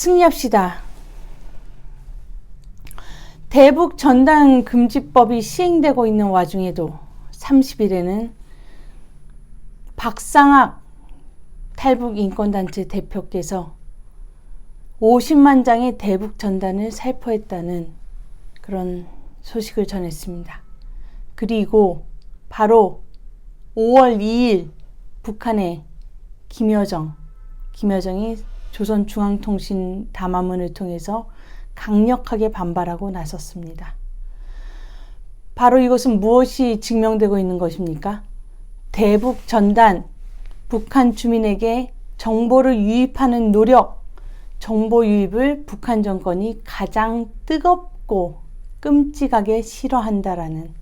승리합시다. 대북 전단 금지법이 시행되고 있는 와중에도 30일에는 박상학 탈북 인권단체 대표께서 50만 장의 대북 전단을 살포했다는 그런 소식을 전했습니다. 그리고 바로 5월 2일 북한의 김여정, 김여정이 조선중앙통신 담화문을 통해서 강력하게 반발하고 나섰습니다. 바로 이것은 무엇이 증명되고 있는 것입니까? 대북 전단, 북한 주민에게 정보를 유입하는 노력, 정보 유입을 북한 정권이 가장 뜨겁고 끔찍하게 싫어한다라는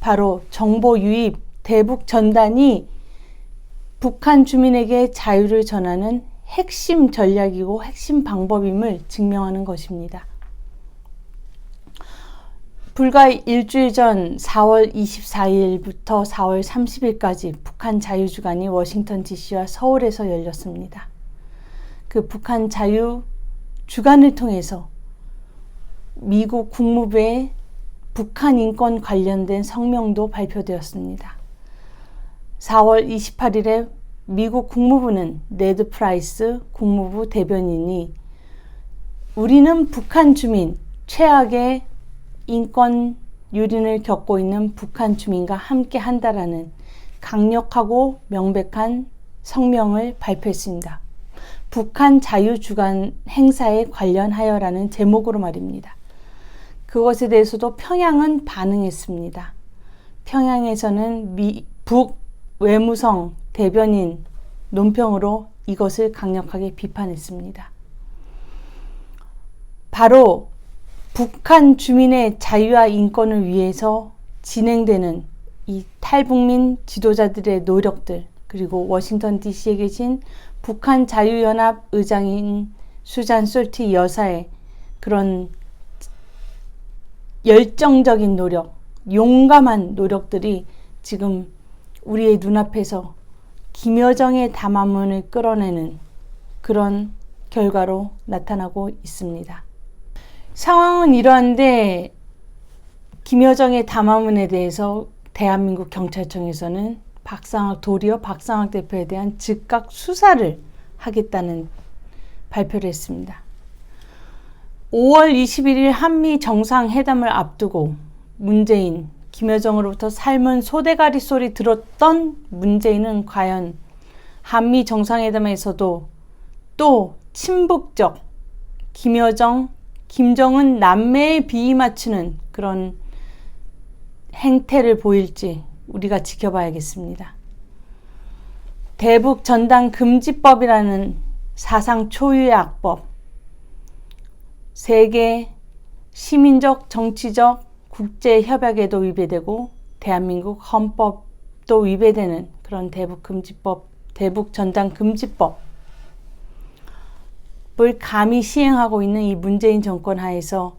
바로 정보 유입, 대북 전단이 북한 주민에게 자유를 전하는 핵심 전략이고 핵심 방법임을 증명하는 것입니다. 불과 일주일 전 4월 24일부터 4월 30일까지 북한 자유주간이 워싱턴 DC와 서울에서 열렸습니다. 그 북한 자유 주간을 통해서 미국 국무부의 북한 인권 관련된 성명도 발표되었습니다. 4월 28일에 미국 국무부는 네드 프라이스 국무부 대변인이 우리는 북한 주민 최악의 인권 유린을 겪고 있는 북한 주민과 함께 한다라는 강력하고 명백한 성명을 발표했습니다. 북한 자유 주간 행사에 관련하여라는 제목으로 말입니다. 그것에 대해서도 평양은 반응했습니다. 평양에서는 미, 북 외무성 대변인 논평으로 이것을 강력하게 비판했습니다. 바로 북한 주민의 자유와 인권을 위해서 진행되는 이 탈북민 지도자들의 노력들 그리고 워싱턴 DC에 계신 북한 자유연합 의장인 수잔 솔티 여사의 그런 열정적인 노력, 용감한 노력들이 지금 우리의 눈앞에서 김여정의 담화문을 끌어내는 그런 결과로 나타나고 있습니다. 상황은 이러한데 김여정의 담화문에 대해서 대한민국 경찰청에서는 박상학 도리어 박상학 대표에 대한 즉각 수사를 하겠다는 발표를 했습니다. 5월 21일 한미 정상회담을 앞두고 문재인, 김여정으로부터 삶은 소대가리 소리 들었던 문재인은 과연 한미 정상회담에서도 또 친북적 김여정, 김정은 남매에 비위 맞추는 그런 행태를 보일지 우리가 지켜봐야겠습니다. 대북 전당 금지법이라는 사상 초유의 악법, 세계 시민적, 정치적, 국제 협약에도 위배되고 대한민국 헌법도 위배되는 그런 대북 금지법, 대북 전당 금지법 을 감히 시행하고 있는 이 문재인 정권 하에서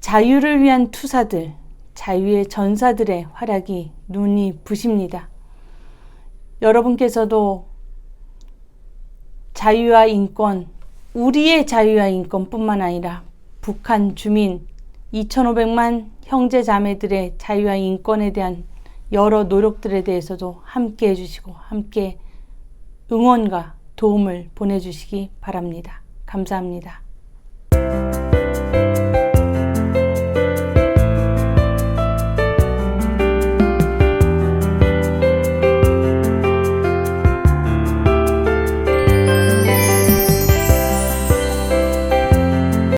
자유를 위한 투사들, 자유의 전사들의 활약이 눈이 부십니다. 여러분께서도 자유와 인권, 우리의 자유와 인권뿐만 아니라 북한 주민 2,500만 형제 자매들의 자유와 인권에 대한 여러 노력들에 대해서도 함께 해주시고 함께 응원과 도움을 보내주시기 바랍니다. 감사합니다.